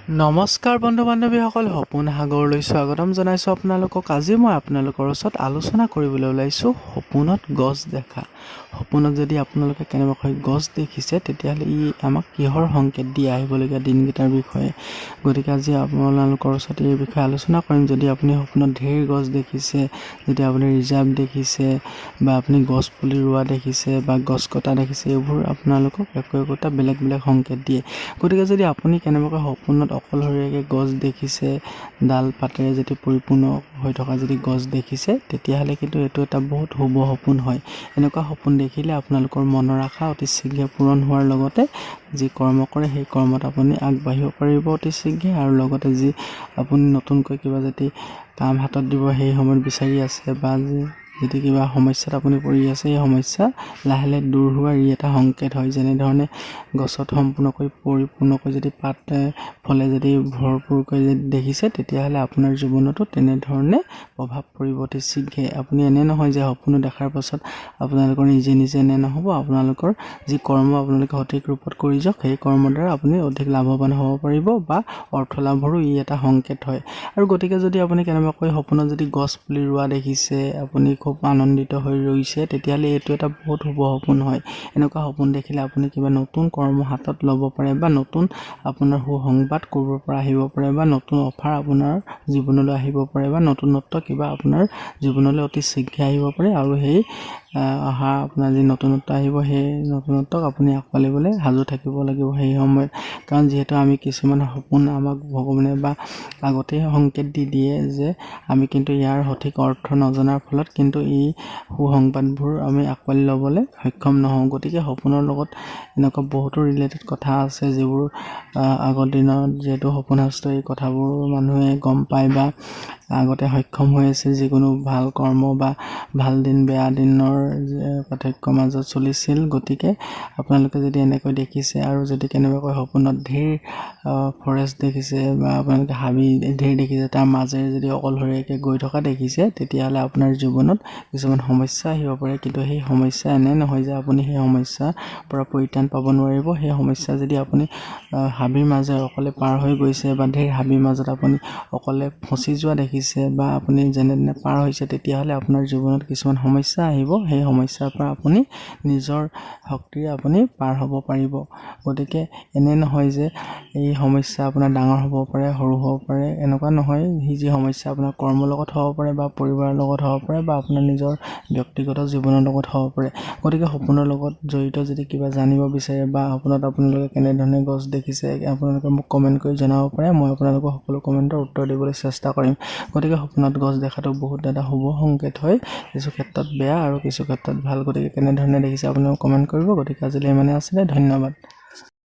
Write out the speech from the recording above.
নমস্কাৰ বন্ধু বান্ধৱীসকল সপোন সাগৰলৈ স্বাগতম জনাইছোঁ আপোনালোকক। আজি মই আপোনালোকৰ ওচৰত আলোচনা কৰিবলৈ ওলাইছোঁ সপোনত গছ দেখা। সপোনত যদি আপোনালোকে কেনেবাকৈ গছ দেখিছে তেতিয়াহ'লে ই আমাক কিহৰ সংকেত দি আহিবলগীয়া দিনকেইটাৰ বিষয়ে? গতিকে আজি আপোনালোকৰ ওচৰত এই বিষয়ে আলোচনা কৰিম। যদি আপুনি সপোনত ঢেৰ গছ দেখিছে যদি আপুনি ৰিজাৰ্ভ দেখিছে বা আপুনি গছ পুলি ৰোৱা দেখিছে বা গছ কটা দেখিছে এইবোৰ আপোনালোকক একো একোটা বেলেগ বেলেগ সংকেত দিয়ে। গতিকে যদি আপুনি কেনেবাকৈ সপোনত অকলশৰীয়াকৈ গছ দেখিছে ডাল পাতেৰে যদি পৰিপূৰ্ণ হৈ থকা যদি গছ দেখিছে তেতিয়াহ'লে কিন্তু এইটো এটা বহুত শুভ সপোন হয়। এনেকুৱা সপোন দেখিলে আপোনালোকৰ মনৰ আশা অতি শীঘ্ৰে পূৰণ হোৱাৰ লগতে যি কৰ্ম কৰে সেই কৰ্মত আপুনি আগবাঢ়িব পাৰিব অতি শীঘ্ৰে আৰু লগতে যি আপুনি নতুনকৈ কিবা যদি কাম হাতত দিব সেই সময়ত বিচাৰি আছে বা যি যদি কিবা সমস্যাত আপুনি পৰি আছে সেই সমস্যা লাহে লাহে দূৰ হোৱাৰ ই এটা সংকেত হয়। যেনেধৰণে গছত সম্পূৰ্ণকৈ পৰিপূৰ্ণকৈ যদি পাত ফলে যদি ভৰপূৰকৈ যদি দেখিছে তেতিয়াহ'লে আপোনাৰ জীৱনতো তেনেধৰণে প্ৰভাৱ পৰিব। অতি শীঘ্ৰে। আপুনি এনে নহয় যে সপোনো দেখাৰ পাছত আপোনালোকৰ নিজে নিজে এনে নহ'ব। আপোনালোকৰ যি কৰ্ম আপোনালোকে সঠিক ৰূপত কৰি যাওক সেই কৰ্মৰ দ্বাৰা আপুনি অধিক লাভৱান হ'ব পাৰিব বা অৰ্থ লাভৰো ই এটা সংকেত হয়। আৰু গতিকে যদি আপুনি কেনেবাকৈ সপোনত যদি গছ পুলি ৰোৱা দেখিছে আপুনি খুব আনন্দিত হৈ ৰৈছে তেতিয়াহ'লে এইটো এটা বহুত শুভ সপোন হয়। এনেকুৱা সপোন দেখিলে আপুনি কিবা নতুন কৰ্ম হাতত ল'ব পাৰে বা নতুন আপোনাৰ সুসংবাদ ক'ৰবাৰ পৰা আহিব পাৰে বা নতুন অফাৰ আপোনাৰ জীৱনলৈ আহিব পাৰে বা নতুনত্ব কিবা আপোনাৰ জীৱনলৈ অতি শীঘ্ৰে আহিব পাৰে আৰু সেই অহা আপোনাৰ যি নতুনত্ব আহিব সেই নতুনত্বক আপুনি আঁকোৱালিবলৈ সাজু থাকিব লাগিব সেই সময়ত। কাৰণ যিহেতু আমি কিছুমান সপোন আমাক ভগৱানে বা আগতেই সংকেত দি দিয়ে যে আমি কিন্তু ইয়াৰ সঠিক অৰ্থ নজনাৰ ফলত কিন্তু এই সুসংবাদবোৰ আমি আঁকোৱালি ল'বলৈ সক্ষম নহওঁ। গতিকে সপোনৰ লগত এনেকুৱা বহুতো ৰিলেটেড কথা আছে যিবোৰ আগৰ দিনত যিহেতু সপোনাস্ত্ৰ এই কথাবোৰ মানুহে গম পায় বা আগতে সক্ষম হৈ আছে যিকোনো ভাল কৰ্ম বা ভাল দিন বেয়া দিনৰ পাৰ্থক্যৰ মাজত চলিছিল। গতিকে আপোনালোকে যদি এনেকৈ দেখিছে আৰু যদি কেনেবাকৈ সপোনত ঢেৰ ফৰেষ্ট দেখিছে বা আপোনালোকে হাবি ঢেৰ দেখিছে তাৰ মাজেৰে যদি অকলশৰীয়াকৈ গৈ থকা দেখিছে তেতিয়াহ'লে আপোনাৰ জীৱনত কিছুমান সমস্যা আহিব পাৰে। কিন্তু সেই সমস্যা এনে নহয় যে আপুনি সেই সমস্যাৰ পৰা পৰিত্ৰাণ পাব নোৱাৰিব। সেই সমস্যা যদি আপুনি হাবিৰ মাজেৰে অকলে পাৰ হৈ গৈছে বা ঢেৰ হাবিৰ মাজত আপুনি অকলে ফচি যোৱা দেখিছে বা আপুনি যেনে তেনে পাৰ হৈছে তেতিয়াহ'লে আপোনাৰ জীৱনত কিছুমান সমস্যা আহিব। সেই সমস্যাৰ পৰা আপুনি নিজৰ শক্তিৰে আপুনি পাৰ হ'ব পাৰিব। গতিকে এনে নহয় যে এই সমস্যা আপোনাৰ ডাঙৰ হ'ব পাৰে সৰু হ'ব পাৰে এনেকুৱা নহয়। সি যি সমস্যা আপোনাৰ কৰ্মৰ লগত হ'ব পাৰে বা পৰিবাৰৰ লগত হ'ব পাৰে বা আপোনাৰ নিজৰ ব্যক্তিগত জীৱনৰ লগত হ'ব পাৰে। গতিকে সপোনৰ লগত জড়িত যদি কিবা জানিব বিচাৰে বা সপোনত আপোনালোকে কেনেধৰণে গছ দেখিছে আপোনালোকে মোক কমেণ্ট কৰি জনাব পাৰে। মই আপোনালোকৰ সকলো কমেণ্টৰ উত্তৰ দিবলৈ চেষ্টা কৰিম। গতিকে সপোনত গছ দেখাটো বহুত এটা শুভ সংকেত হয়। কিছু ক্ষেত্ৰত বেয়া আৰু কিছু ক্ষেত্ৰত ভাল। গতিকে কেনেধৰণে দেখিছে আপোনালোকে কমেণ্ট কৰিব। গতিকে আজিলৈ ইমানে আছিলে। ধন্যবাদ।